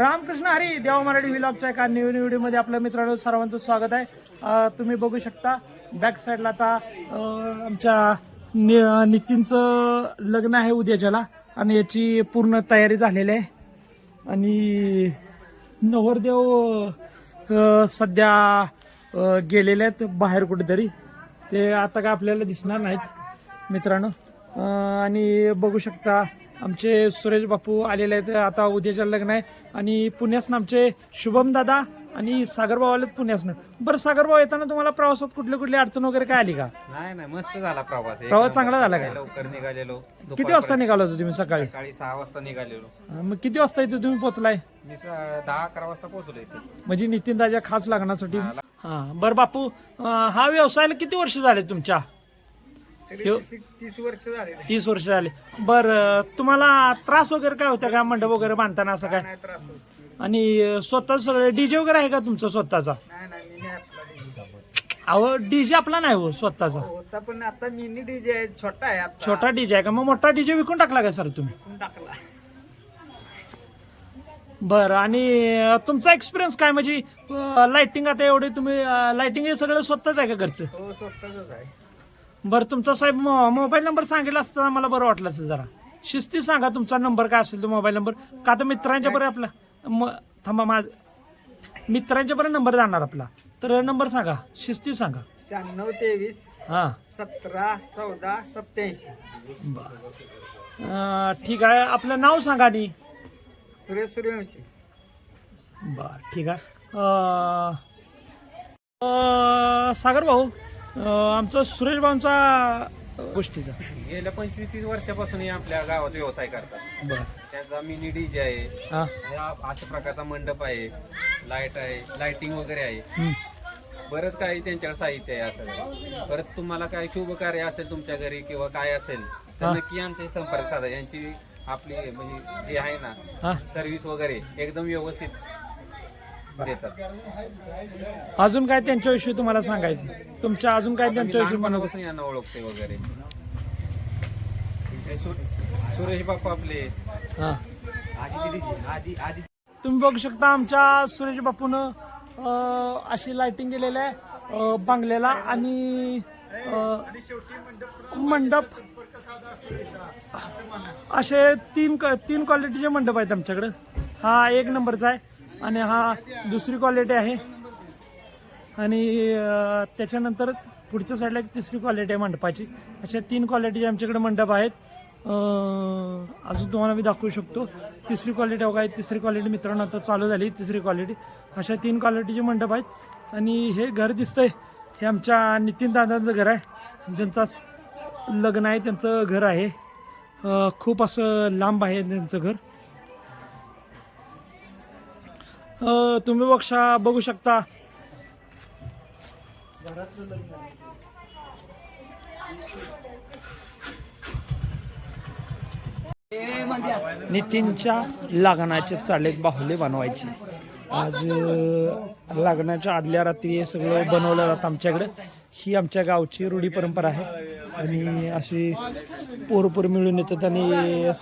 रामकृष्ण हरी देवा मराठी व्हिलॉगच्या एका नवीन व्हिडिओमध्ये आपल्या मित्रांनो सर्वांचं स्वागत आहे. तुम्ही बघू शकता बॅक साईडला आता आमच्या नि- नितीनचं लग्न आहे उद्याच्याला आणि याची पूर्ण तयारी झालेली आहे. आणि नवरदेव सध्या गेलेले आहेत बाहेर कुठेतरी. ते आता काय आपल्याला दिसणार नाहीत मित्रांनो. आणि बघू शकता आमचे सुरेश बापू आलेले आहेत. आता उद्याच्या लग्न आहे. आणि पुण्यासनं आमचे शुभम दादा आणि सागरभाऊ आलेत पुण्यासनं बरं सागरभाऊ येताना तुम्हाला प्रवासात कुठली कुठली अडचण वगैरे काय आली का? नाही नाही मस्त झाला प्रवास. एक प्रवास. चांगला झाला का? लवकर निघालेलो. किती वाजता निघाला होता तुम्ही सकाळी? सकाळी सहा वाजता निघालेलो. मग किती वाजता इथे तुम्ही पोहोचलाय? मी स- दहा अकरा वाजता पोहोचलो इथे. म्हणजे नितीन दादा खास लग्नासाठी? हा बरं बापू अं, हा व्यवसायाला किती वर्ष झाले तुमच्या? ह्यो- तीस वर्ष झाले. तीस वर्ष झाले. बर तुम्हाला त्रास वगैरे काय होता का? मंडप वगैरे बांधताना असं काय? त्रास होत आणि स्वतः सगळं डीजे वगैरे आहे का तुमचा स्वतःचा? नाही नाही मी नाही आपला अहो डीजे आपला नाही हो स्वतःचा. होता पण आता मिनी डीजे आहे छोटा आहे आता. छोटा डीजे आहे का? मग मोठा डीजे विकून टाकला का सर तुम्ही? टाकला. बरं आणि अं, तुमचा एक्सपिरियन्स काय? म्हणजे लाइटिंग आता एवढे तुम्ही लाइटिंग हे सगळं स्वतःच आहे का घरचं? हो स्वतःच आहे. बरं तुमचा साहेब मोबाईल नंबर सांगितला असता मला बरं वाटलं असं जरा. शिस्ती सांगा तुमचा नंबर काय असेल तो मोबाईल नंबर. का आता मित्रांच्या बरं आपला म थांबा माझ मित्रांच्या बरं नंबर जाणार आपला. तर नंबर सांगा शिस्ती सांगा. शहाण्णव तेवीस हां. सतरा चौदा सत्याऐंशी. बरं. अं, ठीक आहे आपलं नाव सांगा आणि सुरेश सूर्यवंशी. बर ठीक आहे. अं, अं, सागर भाऊ. आमचं सुरेश भाऊंचा गोष्टीचा. गेल्या पंचवीस तीस वर्षापासून हे आपल्या गावात व्यवसाय करतात. बर. त्याचा मिनी डीजे आहे. हां. अशा प्रकारचा मंडप आहे. लाइट आहे. लाइटिंग वगैरे आहे. बरंच काही त्यांच्याकडे साहित्य आहे असं. परत तुम्हाला काय शुभ कार्य असेल तुमच्या घरी किंवा काय असेल तर. नक्की आमचे संपर्क साधा. यांची आपली म्हणजे जी आहे ना हां. सर्व्हिस वगैरे एकदम व्यवस्थित देतात. अजून काय त्यांच्याविषयी तुम्हाला सांगायचं? तुमच्या अजून काय त्यांच्याविषयी म्हणत यांना ओळखते वगैरे. सुरेश बापू आपले. हां. आधी आधी आधी. तुम्ही बघू शकता आमच्या सुरेश बापून अशी लाइटिंग केलेली आहे अं, बांगल्याला आणि मंडप. असे तीन क- तीन क्वालिटीचे मंडप आहेत आमच्याकडं. हा एक नंबरचा आहे. आणि हा दुसरी क्वालिटी आहे. आणि त्याच्यानंतर पुढच्या साईडला एक तिसरी क्वालिटी आहे मंडपाची. अशा तीन क्वालिटीचे आमच्याकडे मंडप आहेत अजून तुम्हाला मी दाखवू शकतो. तिसरी क्वालिटी बघा तिसरी क्वालिटी मित्रांनो आता चालू झाली तिसरी क्वालिटी अशा तीन क्वालिटीचे मंडप आहेत. आणि हे घर दिसतंय. हे आमच्या नितीन दादांचं घर आहे. ज्यांचं लग्न आहे त्यांचं घर आहे. खूप असं लांब आहे त्यांचं घर. तुम्ही बघा बघू शकता. नितीनच्या लग्नाचे चालेत बाहुले बनवायचे. आज अं, लग्नाच्या आदल्या रात्री हे सगळं बनवलं जातं आमच्याकडे. ही आमच्या गावची रूढी परंपरा आहे. आणि अशी पोरं पोरं मिळून येतात आणि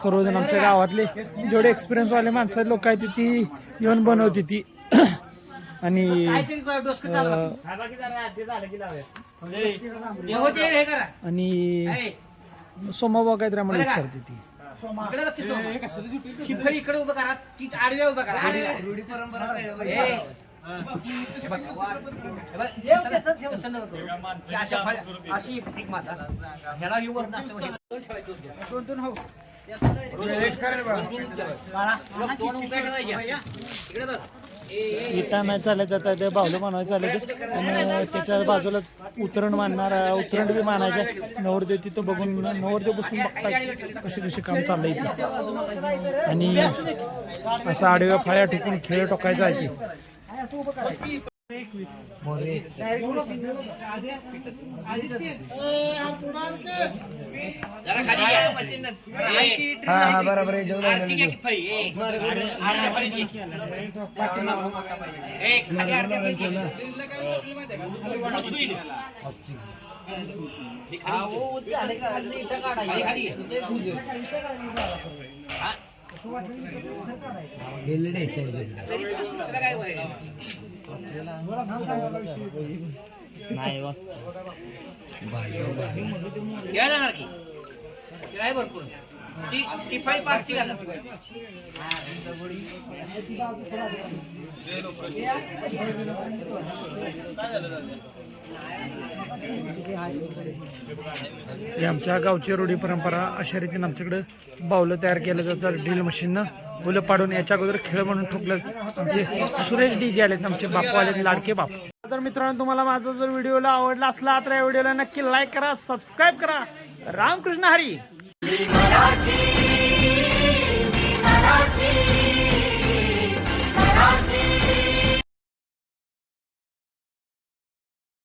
सर्वजण आमच्या गावातले जेवढे एक्सपिरियन्सवाले माणसं लोक आहेत ती येऊन बनवते ती. आणि आणि सोमाबा काहीतरी आम्हाला विचारते ती. इकडे उभं करा ती आडव्या उभं करा. परंपरा अशी एक माता ह्याला ही असं दोन दोन हो ते बाहुलं मानायचं चालत आणि त्याच्या बाजूला उतरण मानणार उतरण बी मानायचं नवरदेव तिथं बघून नवरदेव बसून बघताय कशी कशी काम चाललंय आणि असं आडव्या फाळ्या ठोकून खेळ टोकायचा आहे की जरा खाली घ्या. हा हा बरोबर आहे जेवढं आरती घ्या नाही भरपूर. घाला ही आमच्या गावची रूढी परंपरा अशा रीतीने आमच्याकडे बावलं तयार केलं जातं ड्रिल मशीननं. फुलं पाडून याच्या अगोदर खेळ म्हणून ठोकलं. आमचे सुरेश डी जे आलेत आमचे बापू आलेत लाडके बाप. तर मित्रांनो तुम्हाला माझा जर व्हिडिओला आवडला असला तर या व्हिडिओला नक्की लाईक करा सबस्क्राईब करा. रामकृष्ण हरी. मी मराठी मी मराठी